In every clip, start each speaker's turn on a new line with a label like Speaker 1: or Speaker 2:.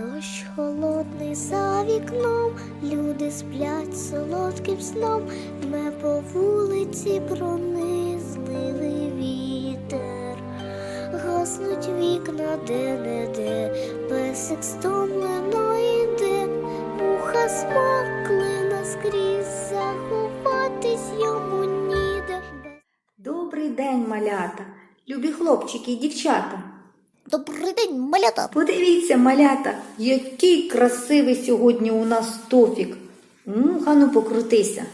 Speaker 1: Дощ холодний за вікном, люди сплять солодким сном, Дме по вулиці пронизливий вітер, гаснуть вікна де-не-де, песик стомлено йде, вуха смокли наскрізь, заховатись йому ніде.
Speaker 2: Добрий день, малята, любі хлопчики і дівчата.
Speaker 1: Добрий день, малята!
Speaker 2: Подивіться, малята, який красивий сьогодні у нас тофік. Ну, ану покрутися.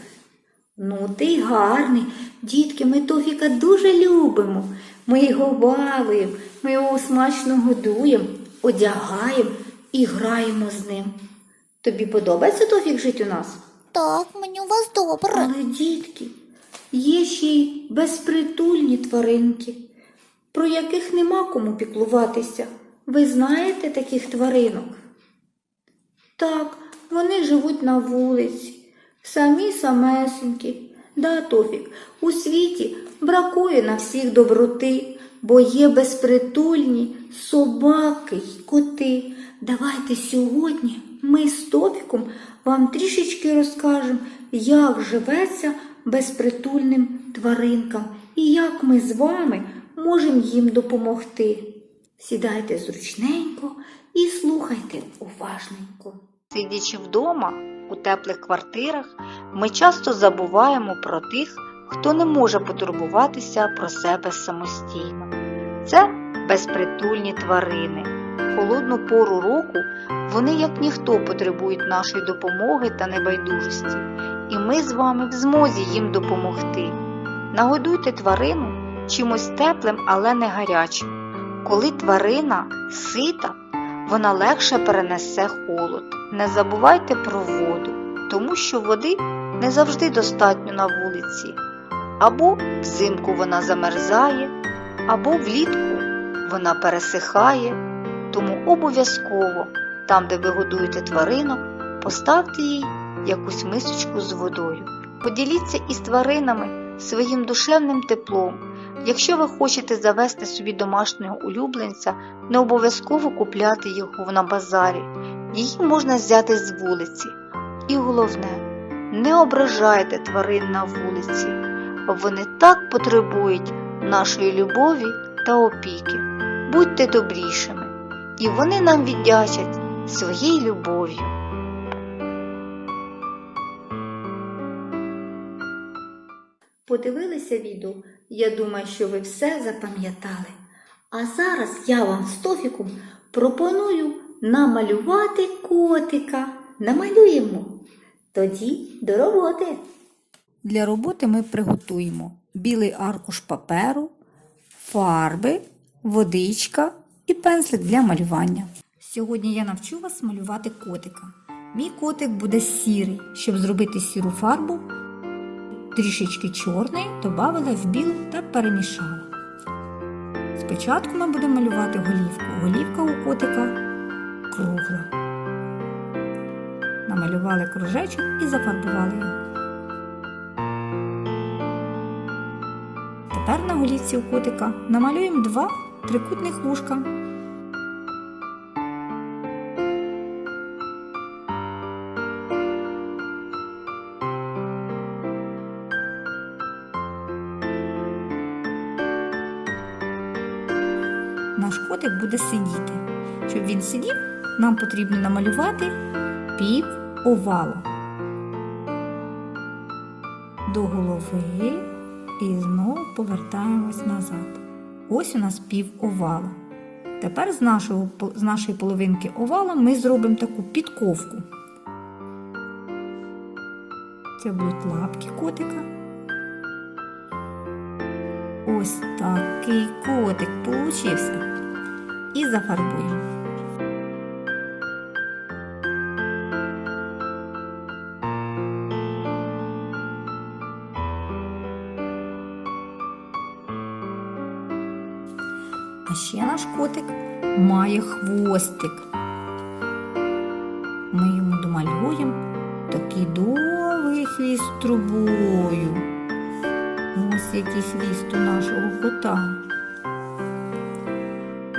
Speaker 2: Ну, ти й гарний. Дітки, ми тофіка дуже любимо. Ми його балуємо, ми його смачно годуємо, одягаємо і граємо з ним. Тобі подобається тофік жити у нас?
Speaker 1: Так, мені у вас добре.
Speaker 2: Але, дітки, є ще й безпритульні тваринки, про яких нема кому піклуватися. Ви знаєте таких тваринок? Так, вони живуть на вулиці, самі самесенькі. Да, Тофік, у світі бракує на всіх доброти, бо є безпритульні собаки й коти. Давайте сьогодні ми з Тофіком вам трішечки розкажемо, як живеться безпритульним тваринкам і як ми з вами можемо їм допомогти. Сідайте зручненько і слухайте уважненько. Сидячи вдома у теплих квартирах, ми часто забуваємо про тих, хто не може потурбуватися про себе самостійно. Це безпритульні тварини. Холодну пору року вони, як ніхто, потребують нашої допомоги та небайдужості, і ми з вами в змозі їм допомогти. Нагодуйте тварину чимось теплим, але не гарячим. Коли тварина сита, вона легше перенесе холод. Не забувайте про воду, тому що води не завжди достатньо на вулиці. Або взимку вона замерзає, або влітку вона пересихає. Тому обов'язково, там, де ви годуєте тваринок, поставте їй якусь мисочку з водою. Поділіться із тваринами своїм душевним теплом. Якщо ви хочете завести собі домашнього улюбленця, не обов'язково купляти його на базарі. Її можна взяти з вулиці. І головне, не ображайте тварин на вулиці. Вони так потребують нашої любові та опіки. Будьте добрішими, і вони нам віддячать своєю любов'ю. Подивилися відео? Я думаю, що ви все запам'ятали. А зараз я вам з Тофіком пропоную намалювати котика. Намалюємо. Тоді до роботи. Для роботи ми приготуємо білий аркуш паперу, фарби, водичка і пензлик для малювання. Сьогодні я навчу вас малювати котика. Мій котик буде сірий. Щоб зробити сіру фарбу, трішечки чорної додавала в білу та перемішала. Спочатку ми будемо малювати голівку. Голівка у котика кругла. Намалювали кружечок і зафарбували його. Тепер на голівці у котика намалюємо два трикутних вушка. Котик буде сидіти. Щоб він сидів, нам потрібно намалювати пів овала до голови і знову повертаємось назад. Ось у нас пів овала. Тепер з, нашого, з нашої половинки овала ми зробимо таку підковку. Це будуть лапки котика. Ось такий котик получився. І зафарбуємо. А ще наш котик має хвостик. Ми йому домалюємо такий довгий хвіст трубою. Ось який хвіст у нашого кота.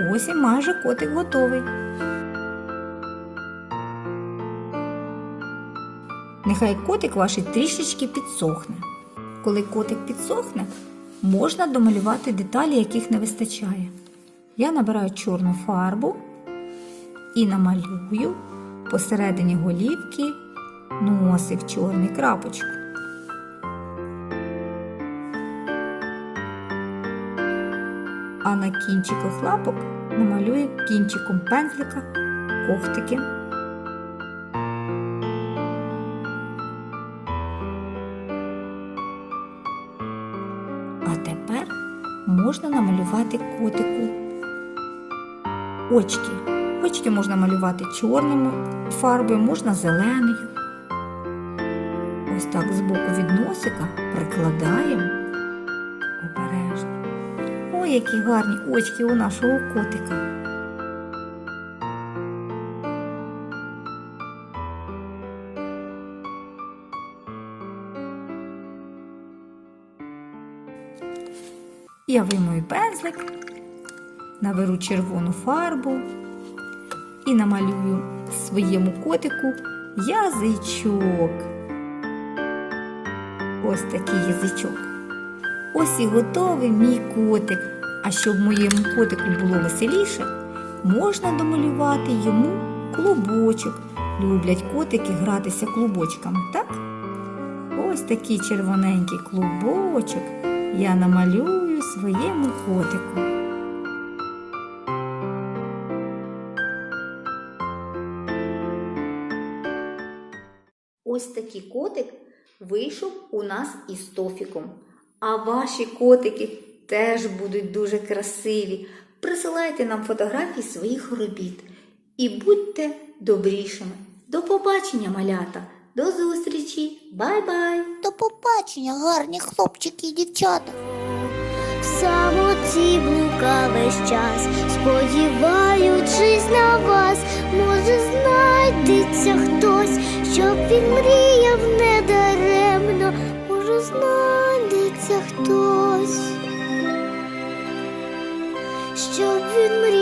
Speaker 2: Ось і майже котик готовий. Нехай котик ваш трішечки підсохне. Коли котик підсохне, можна домалювати деталі, яких не вистачає. Я набираю чорну фарбу і намалюю посередині голівки носик чорний крапочку. А на кінчиках лапок намалюю кінчиком пензлика ковтики. А тепер можна намалювати котику очки. Очки можна малювати чорною фарбою, можна зеленою. Ось так з боку від носика прикладаємо. Ой, які гарні очки у нашого котика. Я виймую пензлик, наберу червону фарбу і намалюю своєму котику язичок. Ось такий язичок. Ось і готовий мій котик. А щоб моєму котику було веселіше, можна домалювати йому клубочок. Люблять котики гратися клубочками, так? Ось такий червоненький клубочок я намалюю своєму котику. Ось такий котик вийшов у нас із тофіком. А ваші котики теж будуть дуже красиві. Присилайте нам фотографії своїх робіт і будьте добрішими. До побачення, малята! До зустрічі! Бай-бай!
Speaker 3: До побачення, гарні хлопчики і дівчата.
Speaker 1: В самоті блука весь час, сподіваючись на вас, може знайдеться хтось, щоб він мріяв він мріяв.